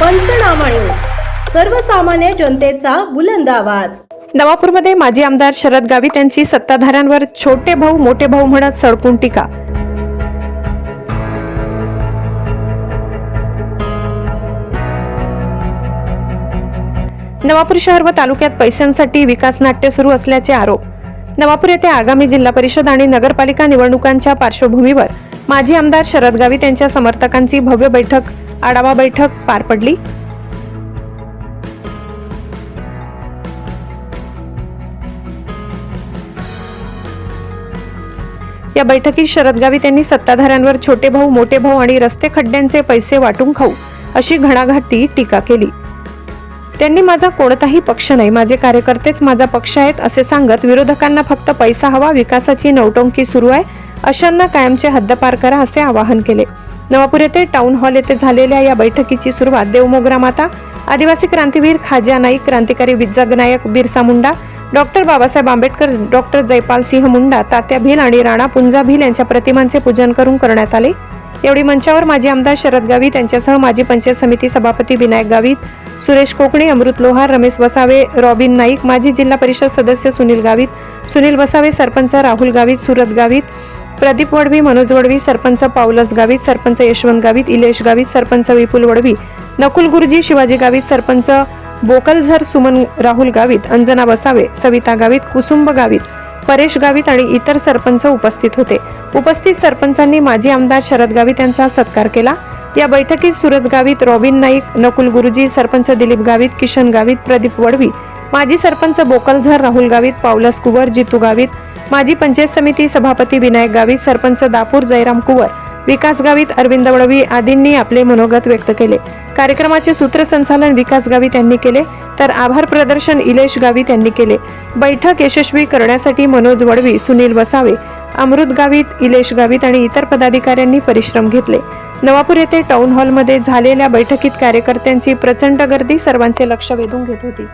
पंचनामा न्यूज. सर्वसामान्य जनतेचा बुलंद आवाज. नवापूरमध्ये माजी आमदार शरद गावित यांची सत्ताधाऱ्यांवर छोटे भाऊ मोठे भाऊ म्हणत सडकून टीका. नवापूर शहर व तालुक्यात पैशांसाठी विकास नाट्य सुरू असल्याचे आरोप. नवापूर येथे आगामी जिल्हा परिषद आणि नगरपालिका निवडणुकांच्या पार्श्वभूमीवर माजी आमदार शरद गावित यांच्या समर्थकांची भव्य बैठक आढावा बैठक पार पडली. या बैठकीत शरद गावित यांनी सत्ताधाऱ्यांवर छोटे भाऊ मोठे भाऊ आणि रस्ते खड्ड्यांचे पैसे वाटून खाऊ अशी घणाघाती टीका केली. त्यांनी माझा कोणताही पक्ष नाही. माझे कार्यकर्तेच माझा पक्ष आहेत असे सांगत विरोधकांना फक्त पैसा हवा विकासाची नवटंकी सुरू आहे अशांना कायमचे हद्दपार करा असे आवाहन केले. नवापूर येथे टाउन हॉल येथे झालेल्या या बैठकीची सुरुवात देवमोगरा माता आदिवासी क्रांतीवीर खाजा नाईक क्रांतिकारी विजगनायक बिरसा मुंडा डॉक्टर बाबासाहेब आंबेडकर डॉक्टर जयपाल सिंह मुंडा तात्या भिल आणि राणा पुंजा भिल यांच्या प्रतिमांचे पूजन करून करण्यात आले. यावेळी मंचावर माजी आमदार शरद गावित यांच्यासह माजी पंचायत समिती सभापती विनायक गावित सुरेश कोकणे अमृत लोहार रमेश वसावे रॉबिन नाईक माजी जिल्हा परिषद सदस्य सुनील गावित सुनील वसावे सरपंच राहुल गावित सुरत गावित प्रदीप वडवी मनोज वडवी सरपंच पावलस गावित सरपंच यशवंत गावित इलेश गावित सरपंच विपुल वडवी नकुल गुरुजी शिवाजी गावित सरपंच बोकलझर सुमन राहुल गावित अंजना बसावे सविता गावित कुसुंब गावित परेश गावित आणि इतर सरपंच उपस्थित होते. उपस्थित सरपंचांनी माजी आमदार शरद गावित यांचा सत्कार केला. या बैठकीत सुरज गावित रॉबिन नाईक नकुल गुरुजी सरपंच दिलीप गावित किशन गावित प्रदीप वडवी माजी सरपंच बोकलझर राहुल गावित पावलस कुवर जितू गावित माजी पंचायत समिती सभापती विनायक गावित सरपंच दापूर जयराम कुवर विकास गावित अरविंद वळवी आदींनी आपले मनोगत व्यक्त केले. कार्यक्रमाचे सूत्रसंचालन विकास गावित यांनी केले तर आभार प्रदर्शन इलेश गावित यांनी केले. बैठक यशस्वी करण्यासाठी मनोज वडवी सुनील वसावे अमृत गावित इलेश गावित आणि इतर पदाधिकाऱ्यांनी परिश्रम घेतले. नवापूर येथे टाउन हॉलमध्ये झालेल्या बैठकीत कार्यकर्त्यांची प्रचंड गर्दी सर्वांचे लक्ष वेधून घेत होती.